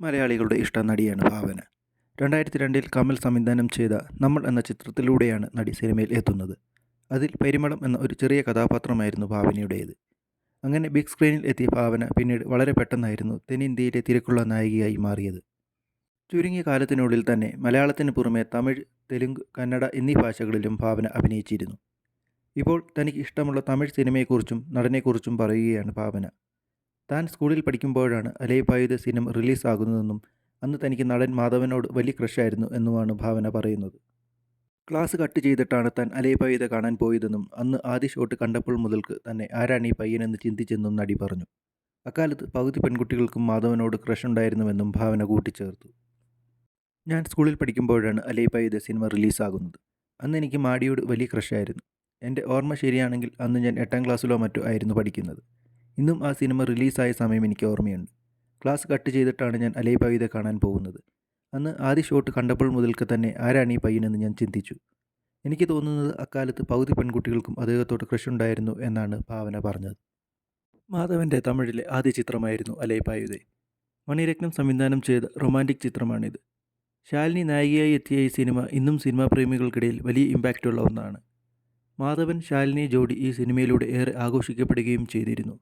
മലയാളികളുടെ ഇഷ്ട നടിയാണ് ഭാവന. രണ്ടായിരത്തി രണ്ടിൽ കമൽ സംവിധാനം ചെയ്ത നമ്മൾ എന്ന ചിത്രത്തിലൂടെയാണ് നടി സിനിമയിൽ എത്തുന്നത്. അതിൽ പെരുമളം എന്ന ഒരു ചെറിയ കഥാപാത്രമായിരുന്നു ഭാവനയുടേത്. അങ്ങനെ ബിഗ് സ്ക്രീനിൽ എത്തിയ ഭാവന പിന്നീട് വളരെ പെട്ടെന്നായിരുന്നു തെന്നിന്ത്യയിലെ തിരക്കുള്ള നായികയായി മാറിയത്. ചുരുങ്ങിയ കാലത്തിനുള്ളിൽ തന്നെ മലയാളത്തിന് പുറമെ തമിഴ് തെലുങ്ക് കന്നഡ എന്നീ ഭാഷകളിലും ഭാവന അഭിനയിച്ചിരുന്നു. ഇപ്പോൾ തനിക്ക് ഇഷ്ടമുള്ള തമിഴ് സിനിമയെക്കുറിച്ചും നടനെക്കുറിച്ചും പറയുകയാണ് ഭാവന. താൻ സ്കൂളിൽ പഠിക്കുമ്പോഴാണ് അലൈപായുധ സിനിമ റിലീസാകുന്നതെന്നും അന്ന് തനിക്ക് നടൻ മാധവനോട് വലിയ ക്രഷായിരുന്നു എന്നുമാണ് ഭാവന പറയുന്നത്. ക്ലാസ് കട്ട് ചെയ്തിട്ടാണ് താൻ അലൈപായുധ കാണാൻ പോയതെന്നും അന്ന് ആദ്യ ഷോട്ട് കണ്ടപ്പോൾ മുതൽക്ക് തന്നെ ആരാണ് ഈ പയ്യനെന്ന് ചിന്തിച്ചെന്നും നടി പറഞ്ഞു. അക്കാലത്ത് പകുതി പെൺകുട്ടികൾക്കും മാധവനോട് ക്രഷ് ഉണ്ടായിരുന്നുവെന്നും ഭാവന കൂട്ടിച്ചേർത്തു. ഞാൻ സ്കൂളിൽ പഠിക്കുമ്പോഴാണ് അലൈപായുധ സിനിമ റിലീസാകുന്നത്. അന്ന് എനിക്ക് മാടിയോട് വലിയ ക്രഷായിരുന്നു. എന്റെ ഓർമ്മ ശരിയാണെങ്കിൽ അന്ന് ഞാൻ എട്ടാം ക്ലാസ്സിലോ മറ്റോ ആയിരുന്നു പഠിക്കുന്നത്. ഇന്നും ആ സിനിമ റിലീസായ സമയം എനിക്ക് ഓർമ്മയുണ്ട്. ക്ലാസ് കട്ട് ചെയ്തിട്ടാണ് ഞാൻ അലൈപായുധ കാണാൻ പോകുന്നത്. അന്ന് ആദ്യ ഷോട്ട് കണ്ടപ്പോൾ മുതൽക്ക് തന്നെ ആരാണ് ഈ പയ്യനെന്ന് ഞാൻ ചിന്തിച്ചു. എനിക്ക് തോന്നുന്നത് അക്കാലത്ത് പകുതി പെൺകുട്ടികൾക്കും അദ്ദേഹത്തോട് ക്രഷ് ഉണ്ടായിരുന്നു എന്നാണ് ഭാവന പറഞ്ഞത്. മാധവന്റെ തമിഴിലെ ആദ്യ ചിത്രമായിരുന്നു അലൈപായുധെ മണിരത്നം സംവിധാനം ചെയ്ത റൊമാന്റിക് ചിത്രമാണിത്. ശാലിനി നായികയായി എത്തിയ ഈ സിനിമ ഇന്നും സിനിമാ പ്രേമികൾക്കിടയിൽ വലിയ ഇമ്പാക്റ്റുള്ള ഒന്നാണ്. മാധവൻ ശാലിനി ജോഡി ഈ സിനിമയിലൂടെ ഏറെ ആഘോഷിക്കപ്പെടുകയും ചെയ്തിരുന്നു.